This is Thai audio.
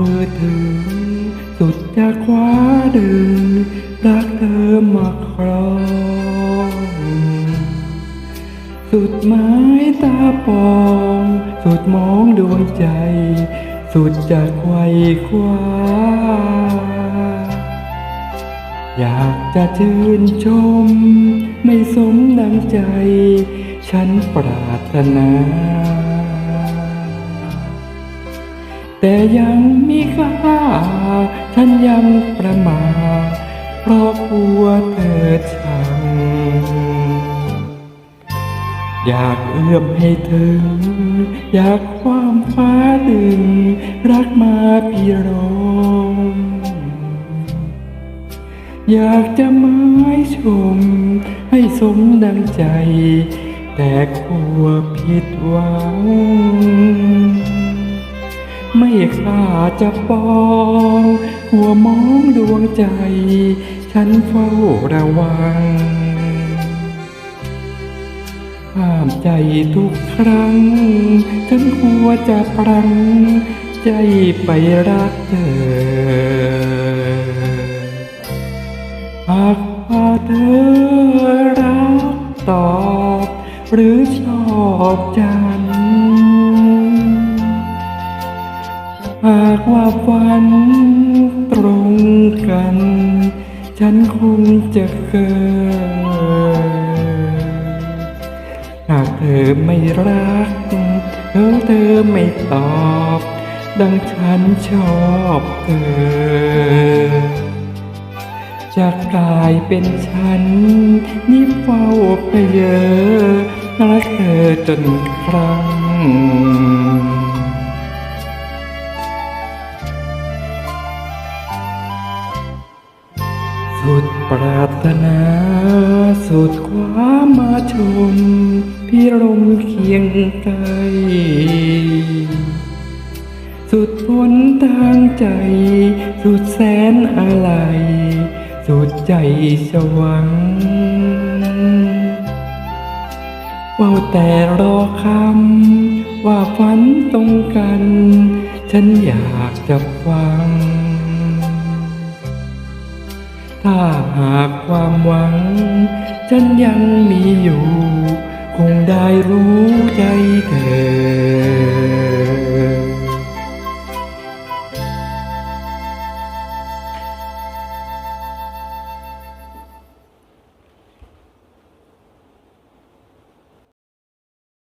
มือถึงสุดจะคว้าดึงรักเธอมาครองสุดไม้ตาปอง สุดมองดวงใจ สุดจะไขว้คว้า อยากจะชื่นชม ไม่สมดังใจ ฉันปรารถนา แต่ยังมีค่าฉันยังประมาทเพราะกลัวเธอชัง อยากเอื้อมให้ถึง อยากความฟ้าดึง รักมาพี่รองอยากจะไม้ชม ให้สมดังใจ แต่กลัวผิดหวัง ไม่กล้าจะปองกลัวมองดวงใจ ฉันเฝ้าระวัง ห้ามใจทุกครั้ง ฉันกลัวจะปรัง ใจไปรักเธอ หากว่าเธอรักตอบ หรือชอบจัน หากว่าฝันตรงกัน ฉันคงจะเกินหากเธอไม่รักเธอเธอไม่ตอบ ดังฉันชอบเธอ จะกลายเป็นฉันนี่เฝ้าเพเยอรักเธอจนครั้ง สุดปรารถนา สุดความมาชม พี่ลมเคียงไกลสุดพ้นทางใจ สุดแสนอะไรสุดใจสวรรค์ว่าแต่รอคำว่าฝันตรงกัน ฉันอยากจะฟัง ถ้าหากความหวัง ฉันยังมีอยู่ คงได้รู้ใจเธอ